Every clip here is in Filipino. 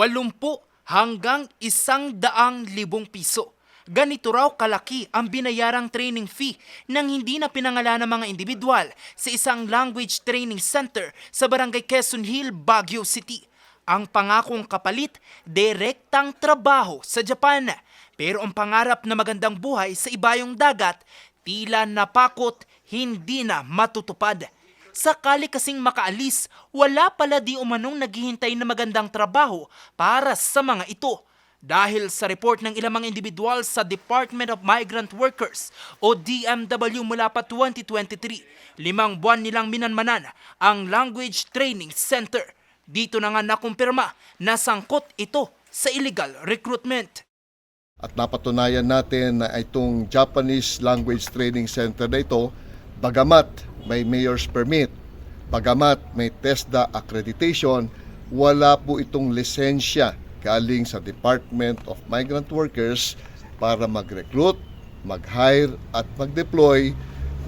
80 hanggang 100,000 piso. Ganito raw kalaki ang binayarang training fee nang hindi na pinangalan ng mga individual sa isang language training center sa Barangay Quezon Hill, Baguio City. Ang pangakong kapalit, direktang trabaho sa Japan. Pero ang pangarap na magandang buhay sa ibayong dagat, tila napakot, hindi na matutupad. Sakali kasing makaalis, wala pala di umanong naghihintay na magandang trabaho para sa mga ito. Dahil sa report ng ilang mga individual sa Department of Migrant Workers o DMW mula pa 2023, limang buwan nilang minanmanan ang Language Training Center. Dito na nga nakumpirma na sangkot ito sa illegal recruitment. At napatunayan natin na itong Japanese Language Training Center na ito, bagamat may mayor's permit, bagamat may TESDA accreditation, wala po itong lisensya galing sa Department of Migrant Workers para mag-recruit, mag-hire at mag-deploy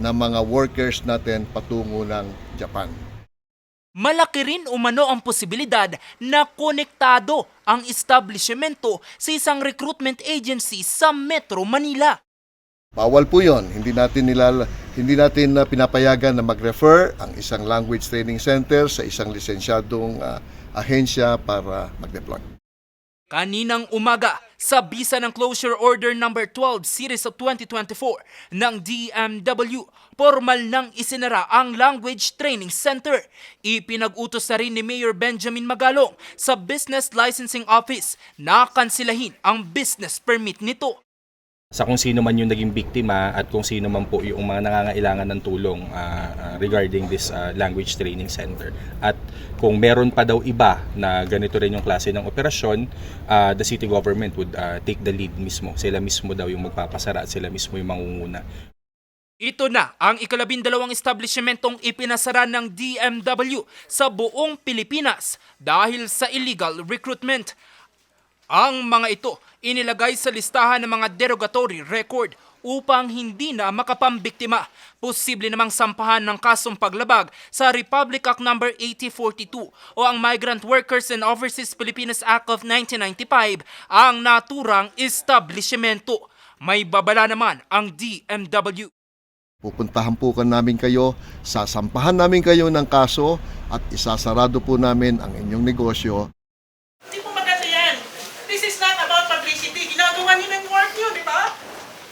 ng mga workers natin patungo ng Japan. Malaki rin umano ang posibilidad na konektado ang establishmento sa isang recruitment agency sa Metro Manila. Bawal po 'yon. Hindi natin nilala, hindi natin na pinapayagan na mag-refer ang isang language training center sa isang lisensyadong ah, ahensya para mag-deploy. Kaninang umaga, sa bisa ng Closure Order No. 12 Series of 2024 ng DMW, formal nang isinara ang Language Training Center. Ipinag-utos na rin ni Mayor Benjamin Magalong sa Business Licensing Office na kansilahin ang business permit nito. Sa kung sino man yung naging biktima at kung sino man po yung mga nangangailangan ng tulong ah, ah, regarding this ah, language training center. At kung meron pa daw iba na ganito rin yung klase ng operasyon, ah, the city government would ah, take the lead mismo. Sila mismo daw yung magpapasara at sila mismo yung mangunguna. Ito na ang ikalabindalawang establishmentong ipinasara ng DMW sa buong Pilipinas dahil sa illegal recruitment. Ang mga ito inilagay sa listahan ng mga derogatory record upang hindi na makapambiktima. Posible namang sampahan ng kasong paglabag sa Republic Act No. 8042 o ang Migrant Workers and Overseas Filipinos Act of 1995 ang naturang establishmento. May babala naman ang DMW. Pupuntahan po ka namin kayo, sasampahan namin kayo ng kaso at isasarado po namin ang inyong negosyo Hindi po maganda yan. This is not about publicity. Ginagawa niyo ng work niyo, di ba?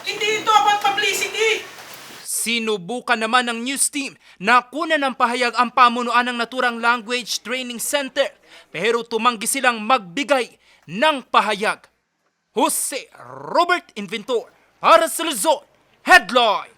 Hindi ito about publicity. Sinubukan naman ng news team na kunan ng pahayag ang pamunuan ng Naturang Language Training Center pero tumanggi silang magbigay ng pahayag. Jose Robert Inventor para sa Luzon Headline!